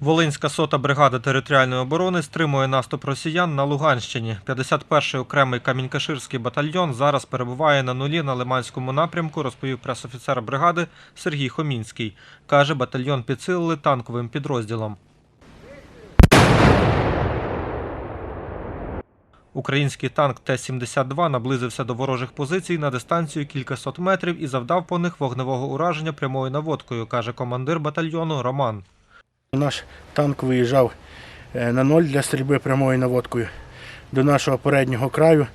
Волинська сота бригада територіальної оборони стримує наступ росіян на Луганщині. 51-й окремий Камінькаширський батальйон зараз перебуває на нулі на Лиманському напрямку, розповів пресофіцер бригади Сергій Хомінський. Каже, батальйон підсилили танковим підрозділом. Український танк Т-72 наблизився до ворожих позицій на дистанцію кількасот метрів і завдав по них вогневого ураження прямою наводкою, каже командир батальйону Роман. Наш танк виїжджав е, на ноль для стрільби прямою наводкою до нашого переднього краю,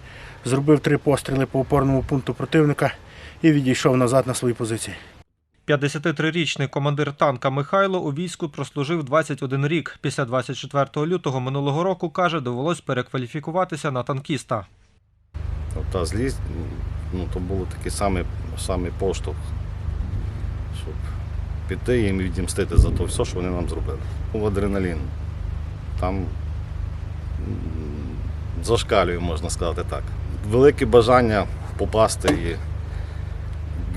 зробив три постріли по опорному пункту противника і відійшов назад на свої позиції. 53-річний командир танка Михайло у війську прослужив 21 рік. Після 24 лютого минулого року, каже, довелось перекваліфікуватися на танкіста. Та злість, ну, то був такий самий, самий поштовх, щоб піти їм і відімстити за те все, що вони нам зробили. Був адреналін. Там зашкалює, можна сказати так. Велике бажання попасти і,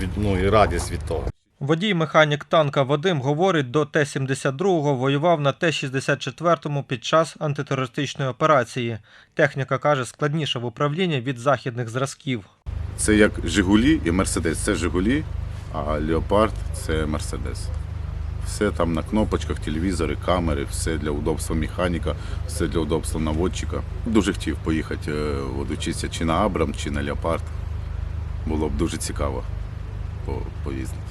від, ну, і радість від того. Водій-механік танка Вадим говорить, до Т-72 воював на Т-64 під час антитерористичної операції. Техніка каже, складніша в управлінні від західних зразків. Це як Жигулі і Мерседес. Це Жигулі, а Леопард це Мерседес. Все там на кнопочках, телевізори, камери, все для удобства механіка, все для удобства наводчика. Дуже хотів поїхати е, чи на Абрам, чи на Леопард. Було б дуже цікаво поїздити,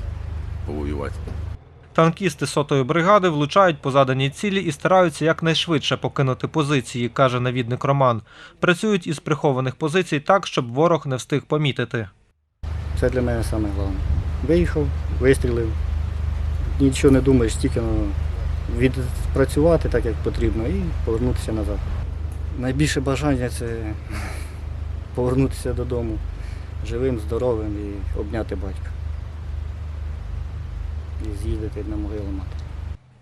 повоювати. Танкісти сотої бригади влучають по заданій цілі і стараються якнайшвидше покинути позиції, каже навідник Роман. Працюють із прихованих позицій так, щоб ворог не встиг помітити. Це для мене саме головне. Виїхав, вистрілив, нічого не думаєш, тільки ну, відпрацювати так, як потрібно, і повернутися назад. Найбільше бажання це повернутися додому живим, здоровим і обняти батька. І з'їздити на могилу мати.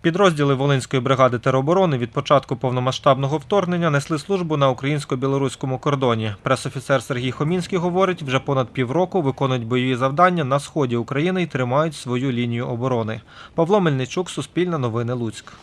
Підрозділи Волинської бригади тероборони від початку повномасштабного вторгнення несли службу на українсько-білоруському кордоні. Пресофіцер Сергій Хомінський говорить, вже понад півроку виконують бойові завдання на сході України і тримають свою лінію оборони. Павло Мельничук, Суспільне новини Луцьк.